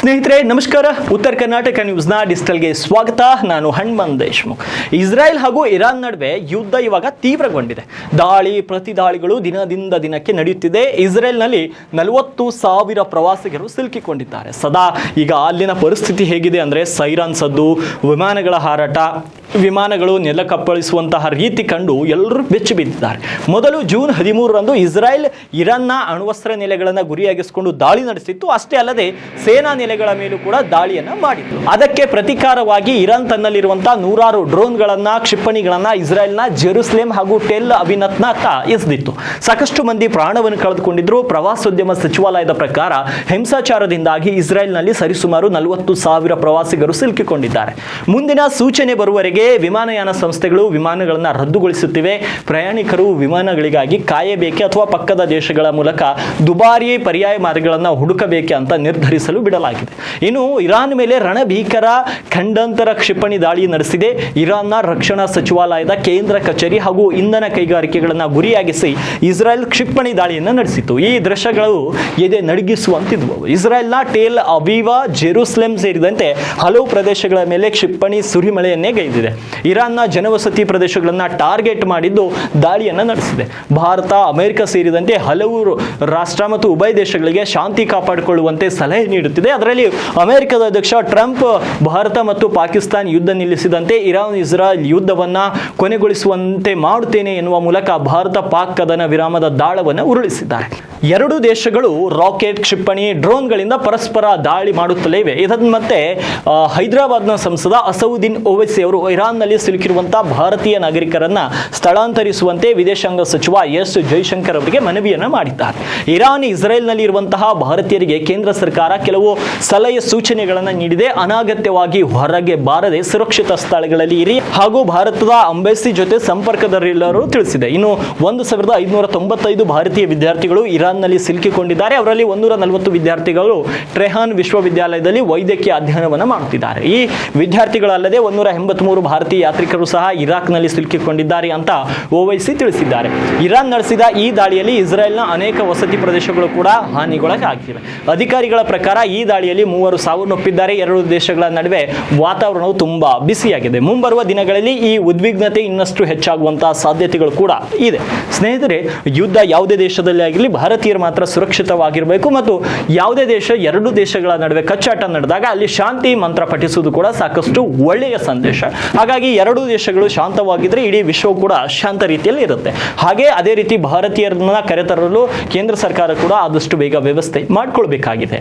ಸ್ನೇಹಿತರೆ, ನಮಸ್ಕಾರ. ಉತ್ತರ ಕರ್ನಾಟಕ ನ್ಯೂಸ್ನ ಡಿಜಿಟಲ್ಗೆ ಸ್ವಾಗತ. ನಾನು ಹಣ್ಮನ್ ದೇಶ್ಮುಖ್. ಇಸ್ರಾಯೇಲ್ ಹಾಗೂ ಇರಾನ್ ನಡುವೆ ಯುದ್ಧ ಇವಾಗ ತೀವ್ರಗೊಂಡಿದೆ. ದಾಳಿ, ಪ್ರತಿದಾಳಿಗಳು ದಿನದಿಂದ ದಿನಕ್ಕೆ ನಡೆಯುತ್ತಿದೆ. ಇಸ್ರೇಲ್ನಲ್ಲಿ ನಲವತ್ತು ಸಾವಿರ ಪ್ರವಾಸಿಗರು ಸಿಲುಕಿಕೊಂಡಿದ್ದಾರೆ. ಸದಾ ಈಗ ಅಲ್ಲಿನ ಪರಿಸ್ಥಿತಿ ಹೇಗಿದೆ ಅಂದರೆ ಸೈರಾನ್ ಸದ್ದು ವಿಮಾನಗಳ ಹಾರಾಟ ವಿಮಾನಗಳು ನೆಲ ಕಪ್ಪಳಿಸುವಂತಹ ರೀತಿ ಕಂಡು ಎಲ್ಲರೂ ಬೆಚ್ಚಿ ಬಿದ್ದಿದ್ದಾರೆ ಮೊದಲು ಜೂನ್ ಹದಿಮೂರರಂದು ಇಸ್ರಾಯೇಲ್ ಇರಾನ್ನ ಅಣ್ವಸ್ತ್ರ ನೆಲೆಗಳನ್ನು ಗುರಿಯಾಗಿಸಿಕೊಂಡು ದಾಳಿ ನಡೆಸಿತ್ತು. ಅಷ್ಟೇ ಅಲ್ಲದೆ ಸೇನಾ ನೆಲೆಗಳ ಮೇಲೂ ಕೂಡ ದಾಳಿಯನ್ನು ಮಾಡಿತ್ತು. ಅದಕ್ಕೆ ಪ್ರತೀಕಾರವಾಗಿ ಇರಾನ್ ತನ್ನಲ್ಲಿರುವಂತಹ ನೂರಾರು ಡ್ರೋನ್ಗಳನ್ನು, ಕ್ಷಿಪಣಿಗಳನ್ನ ಇಸ್ರಾಯೇಲ್ನ ಜೆರುಸಲೇಮ್ ಹಾಗೂ ಟೆಲ್ ಅಭಿನತ್ನತ್ತ ಎಸೆದಿತ್ತು. ಸಾಕಷ್ಟು ಮಂದಿ ಪ್ರಾಣವನ್ನು ಕಳೆದುಕೊಂಡಿದ್ರು. ಪ್ರವಾಸೋದ್ಯಮ ಸಚಿವಾಲಯದ ಪ್ರಕಾರ ಹಿಂಸಾಚಾರದಿಂದಾಗಿ ಇಸ್ರಾಯೇಲ್ನಲ್ಲಿ ಸರಿಸುಮಾರು ನಲವತ್ತು ಸಾವಿರ ಪ್ರವಾಸಿಗರು ಸಿಲುಕಿಕೊಂಡಿದ್ದಾರೆ. ಮುಂದಿನ ಸೂಚನೆ ಬರುವವರೆಗೆ ವಿಮಾನಯಾನ ಸಂಸ್ಥೆಗಳು ವಿಮಾನಗಳನ್ನು ರದ್ದುಗೊಳಿಸುತ್ತಿವೆ. ಪ್ರಯಾಣಿಕರು ವಿಮಾನಗಳಿಗಾಗಿ ಕಾಯಬೇಕೆ ಅಥವಾ ಪಕ್ಕದ ದೇಶಗಳ ಮೂಲಕ ದುಬಾರಿ ಪರ್ಯಾಯ ಮಾರ್ಗಗಳನ್ನು ಹುಡುಕಬೇಕೆ ಅಂತ ನಿರ್ಧರಿಸಲು ಬಿಡಲಾಗಿದೆ. ಇನ್ನು ಇರಾನ್ ಮೇಲೆ ರಣಭೀಕರ ಖಂಡಾಂತರ ಕ್ಷಿಪಣಿ ದಾಳಿ ನಡೆಸಿದೆ. ಇರಾನ್ನ ರಕ್ಷಣಾ ಸಚಿವಾಲಯದ ಕೇಂದ್ರ ಕಚೇರಿ ಹಾಗೂ ಇಂಧನ ಕೈಗಾರಿಕೆಗಳನ್ನು ಗುರಿಯಾಗಿಸಿ ಇಸ್ರಾಯೇಲ್ ಕ್ಷಿಪಣಿ ದಾಳಿಯನ್ನು ನಡೆಸಿತು ಈ ದೃಶ್ಯಗಳು ಎದೆ ನಡುಗಿಸುವಂತಿದ್ವು. ಇಸ್ರಾಯೇಲ್ನ ಟೇಲ್ ಅವೀವಾ ಜೆರುಸ್ಲೆಮ್ ಸೇರಿದಂತೆ ಹಲವು ಪ್ರದೇಶಗಳ ಮೇಲೆ ಕ್ಷಿಪಣಿ ಸುರಿಮಳೆಯನ್ನೇ ಗೈದಿದೆ. ಇರಾನ್ನ ಜನವಸತಿ ಪ್ರದೇಶಗಳನ್ನು ಟಾರ್ಗೆಟ್ ಮಾಡಿದ್ದು ದಾಳಿಯನ್ನು ನಡೆಸಿದೆ. ಭಾರತ, ಅಮೆರಿಕ ಸೇರಿದಂತೆ ಹಲವು ರಾಷ್ಟ್ರ ಮತ್ತು ಉಭಯ ದೇಶಗಳಿಗೆ ಶಾಂತಿ ಕಾಪಾಡಿಕೊಳ್ಳುವಂತೆ ಸಲಹೆ ನೀಡುತ್ತಿದೆ. ಅದರಲ್ಲಿ ಅಮೆರಿಕದ ಅಧ್ಯಕ್ಷ ಟ್ರಂಪ್, ಭಾರತ ಮತ್ತು ಪಾಕಿಸ್ತಾನ ಯುದ್ಧ ನಿಲ್ಲಿಸಿದಂತೆ ಇರಾನ್, ಇಸ್ರಾಯಲ್ ಯುದ್ಧವನ್ನ ಕೊನೆಗೊಳಿಸುವಂತೆ ಮಾಡುತ್ತೇನೆ ಎನ್ನುವ ಮೂಲಕ ಭಾರತ ಪಾಕ್ ಕದನ ವಿರಾಮದ ದಾಳವನ್ನು ಉರುಳಿಸಿದ್ದಾರೆ. ಎರಡು ದೇಶಗಳು ರಾಕೆಟ್, ಕ್ಷಿಪಣಿ, ಡ್ರೋನ್ಗಳಿಂದ ಪರಸ್ಪರ ದಾಳಿ ಮಾಡುತ್ತಲೇ ಇವೆ. ಇದನ್ನ ಮತ್ತೆ ಹೈದರಾಬಾದ್ನ ಸಂಸದ ಅಸೌದ್ದೀನ್ ಓವೈಸಿ ಅವರು ಇರಾನ್ನಲ್ಲಿ ಸಿಲುಕಿರುವಂತಹ ಭಾರತೀಯ ನಾಗರಿಕರನ್ನ ಸ್ಥಳಾಂತರಿಸುವಂತೆ ವಿದೇಶಾಂಗ ಸಚಿವ ಎಸ್. ಜೈಶಂಕರ್ ಅವರಿಗೆ ಮನವಿಯನ್ನು ಮಾಡಿದ್ದಾರೆ. ಇರಾನ್, ಇಸ್ರೇಲ್ನಲ್ಲಿ ಇರುವಂತಹ ಭಾರತೀಯರಿಗೆ ಕೇಂದ್ರ ಸರ್ಕಾರ ಕೆಲವು ಸಲಹೆ ಸೂಚನೆಗಳನ್ನು ನೀಡಿದೆ. ಅನಾಗತ್ಯವಾಗಿ ಹೊರಗೆ ಬಾರದೆ ಸುರಕ್ಷಿತ ಸ್ಥಳಗಳಲ್ಲಿ ಇರಿ ಹಾಗೂ ಭಾರತದ ಅಂಬೆಸಿ ಜೊತೆ ಸಂಪರ್ಕದಲ್ಲಿಲ್ಲರೂ ತಿಳಿಸಿದೆ. ಇನ್ನು ಒಂದು ಸಾವಿರದ ಐದುನೂರ ತೊಂಬತ್ತೈದು ಭಾರತೀಯ ವಿದ್ಯಾರ್ಥಿಗಳು ಇರಾನ್ನಲ್ಲಿ ಸಿಲುಕಿಕೊಂಡಿದ್ದಾರೆ. ಅವರಲ್ಲಿ ಒಂದೂರ ನಲವತ್ತು ವಿದ್ಯಾರ್ಥಿಗಳು ಟ್ರೆಹಾನ್ ವಿಶ್ವವಿದ್ಯಾಲಯದಲ್ಲಿ ವೈದ್ಯಕೀಯ ಅಧ್ಯಯನವನ್ನು ಮಾಡುತ್ತಿದ್ದಾರೆ. ಈ ವಿದ್ಯಾರ್ಥಿಗಳಲ್ಲದೆ ಒಂದೂರ ಎಂಬತ್ಮೂರು ಭಾರತೀಯ ಯಾತ್ರಿಕರು ಸಹ ಇರಾಕ್ನಲ್ಲಿ ಸಿಲುಕಿಕೊಂಡಿದ್ದಾರೆ ಅಂತ ಓವೈಸಿ ತಿಳಿಸಿದ್ದಾರೆ. ಇರಾನ್ ನಡೆಸಿದ ಈ ದಾಳಿಯಲ್ಲಿ ಇಸ್ರೇಲ್ನ ಅನೇಕ ವಸತಿ ಪ್ರದೇಶಗಳು ಕೂಡ ಹಾನಿಗೊಳಗಾಗಿವೆ. ಅಧಿಕಾರಿಗಳ ಪ್ರಕಾರ ಈ ದಾಳಿಯಲ್ಲಿ ಮೂವರು ಸಾವನ್ನಪ್ಪಿದ್ದಾರೆ ಎರಡು ದೇಶಗಳ ನಡುವೆ ವಾತಾವರಣವು ತುಂಬಾ ಬಿಸಿಯಾಗಿದೆ. ಮುಂಬರುವ ದಿನಗಳಲ್ಲಿ ಈ ಉದ್ವಿಗ್ನತೆ ಇನ್ನಷ್ಟು ಹೆಚ್ಚಾಗುವಂತಹ ಸಾಧ್ಯತೆಗಳು ಕೂಡ ಇದೆ. ಸ್ನೇಹಿತರೆ, ಯುದ್ಧ ಯಾವುದೇ ದೇಶದಲ್ಲಿ ಆಗಿರಲಿ ಭಾರತೀಯರು ಮಾತ್ರ ಸುರಕ್ಷಿತವಾಗಿರಬೇಕು ಮತ್ತು ಯಾವುದೇ ದೇಶ, ಎರಡು ದೇಶಗಳ ನಡುವೆ ಕಚ್ಚಾಟ ನಡೆದಾಗ ಅಲ್ಲಿ ಶಾಂತಿ ಮಂತ್ರ ಪಠಿಸುವುದು ಕೂಡ ಸಾಕಷ್ಟು ಒಳ್ಳೆಯ ಸಂದೇಶ. ಹಾಗಾಗಿ ಎರಡೂ ದೇಶಗಳು ಶಾಂತವಾಗಿದ್ರೆ ಇಡೀ ವಿಶ್ವ ಕೂಡ ಶಾಂತ ರೀತಿಯಲ್ಲಿ ಇರುತ್ತೆ. ಹಾಗೆ ಅದೇ ರೀತಿ ಭಾರತೀಯರನ್ನ ಕರೆತರಲು ಕೇಂದ್ರ ಸರ್ಕಾರ ಕೂಡ ಆದಷ್ಟು ಬೇಗ ವ್ಯವಸ್ಥೆ ಮಾಡಿಕೊಳ್ಬೇಕಾಗಿದೆ.